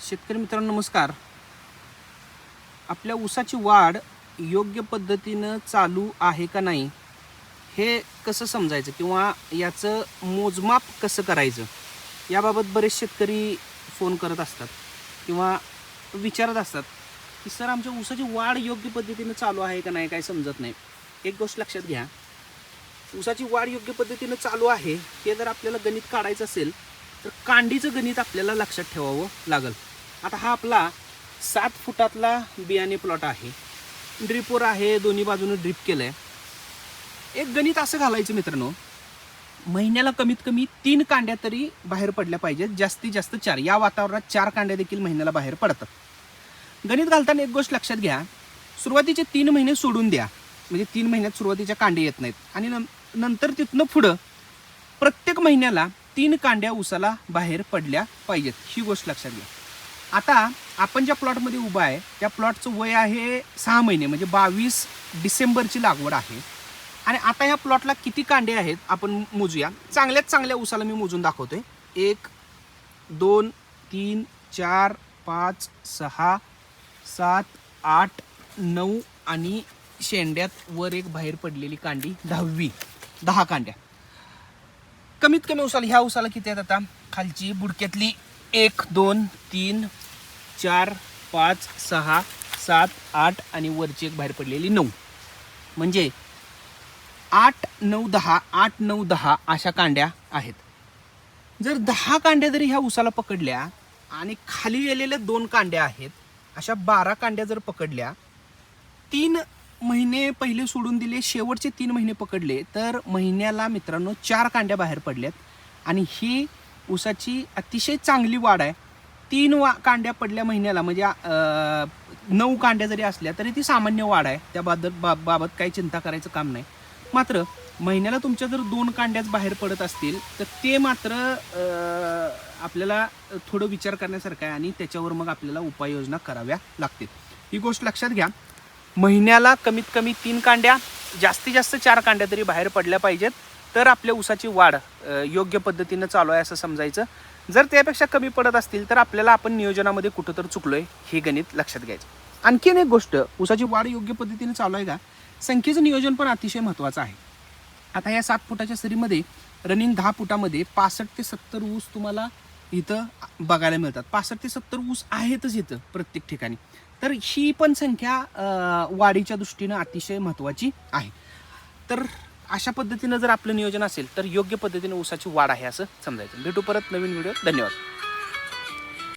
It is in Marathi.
शेतकरी मित्रांनो नमस्कार. आपल्या ऊसाची वाढ योग्य पद्धतीनं चालू आहे का नाही हे कसं समजायचं किंवा याचं मोजमाप कसं करायचं याबाबत बरेच शेतकरी फोन करत असतात किंवा विचारत असतात की सर आमच्या ऊसाची वाढ योग्य पद्धतीनं चालू आहे का नाही काय समजत नाही. एक गोष्ट लक्षात घ्या. ऊसाची वाढ योग्य पद्धतीनं चालू आहे हे जर आपल्याला गणित काढायचं असेल तर कांडीचं गणित आपल्याला लक्षात ठेवावं लागेल. आता हा आपला सात फुटातला बियाणे प्लॉट आहे. ड्रिपवर आहे दोन्ही बाजूने ड्रिप केलं आहे एक गणित असं घालायचं मित्रांनो महिन्याला कमीत कमी तीन कांड्या तरी बाहेर पडल्या पाहिजेत जास्तीत जास्त चार. या वातावरणात चार कांड्या देखील महिन्याला बाहेर पडतात. गणित घालताना एक गोष्ट लक्षात घ्या सुरुवातीचे तीन महिने सोडून द्या. म्हणजे तीन महिन्यात सुरुवातीच्या कांडे येत नाहीत. आणि न नंतर तिथनं पुढं प्रत्येक महिन्याला तीन कांड्या उसाला बाहेर पडल्या पाहिजेत. ही गोष्ट लक्षात घ्या. आता आपण ज्या प्लॉटमध्ये उभा आहे त्या प्लॉटचं वय आहे सहा महिने म्हणजे बावीस डिसेंबरची लागवड आहे. आणि आता ह्या प्लॉटला किती कांडे आहेत आपण मोजूया. चांगल्यात चांगल्या उसाला मी मोजून दाखवतोय. एक दोन तीन चार पाच सहा सात आठ नऊ आणि शेंड्यात वर एक बाहेर पडलेली कांडी दहावी. दहा कांड्या. कमीत कमी उसाला ह्या उसाला किती आहेत आता? खालची बुडक्यातली एक दोन तीन चार पाच सहा सात आठ आणि वरची एक बाहेर पडलेली नऊ. म्हणजे आठ नऊ दहा आठ नऊ दहा अशा कांड्या आहेत. जर दहा कांड्या जरी ह्या उसाला पकडल्या आणि खाली गेलेल्या दोन कांड्या आहेत अशा बारा कांड्या जर पकडल्या तीन महिने पहिले सोडून दिले शेवटचे तीन महिने पकडले तर महिन्याला मित्रांनो चार कांड्या बाहेर पडल्यात. आणि ही ऊसाची अतिशय चांगली वाढ आहे. तीन वा कांड्या पडल्या महिन्याला म्हणजे नऊ कांड्या जरी असल्या तरी ती सामान्य वाढ आहे. त्याबद्दल बा बाबत काही चिंता करायचं काम नाही. मात्र महिन्याला तुमच्या जर दोन कांड्याच बाहेर पडत असतील तर ते मात्र आपल्याला थोडं विचार करण्यासारखं आहे आणि त्याच्यावर मग आपल्याला उपाययोजना कराव्या लागतील. ही गोष्ट लक्षात घ्या. महिन्याला कमीत कमी तीन कांड्या जास्तीत जास्त चार कांड्या तरी बाहेर पडल्या पाहिजेत. तर आपल्या ऊसाची वाढ योग्य पद्धतीनं चालू आहे असं समजायचं. जर त्यापेक्षा कमी पडत असतील तर आपल्याला आपण नियोजनामध्ये कुठं तर चुकलोय हे गणित लक्षात घ्यायचं. आणखीन एक गोष्ट ऊसाची वाढ योग्य पद्धतीने चालू आहे का? संख्येचं नियोजन पण अतिशय महत्त्वाचं आहे. आता या सात फुटाच्या सरीमध्ये रनिंग दहा फुटामध्ये पासष्ट ते सत्तर ऊस तुम्हाला इथं बघायला मिळतात. पासष्ट ते सत्तर ऊस आहेतच इथं प्रत्येक ठिकाणी. तर ही पण संख्या वाढीच्या दृष्टीनं अतिशय महत्त्वाची आहे. तर अशा पद्धतीनं जर आपलं नियोजन असेल तर योग्य पद्धतीने ऊसाची वाढ आहे असं समजायचं. भेटू परत नवीन व्हिडिओ धन्यवाद.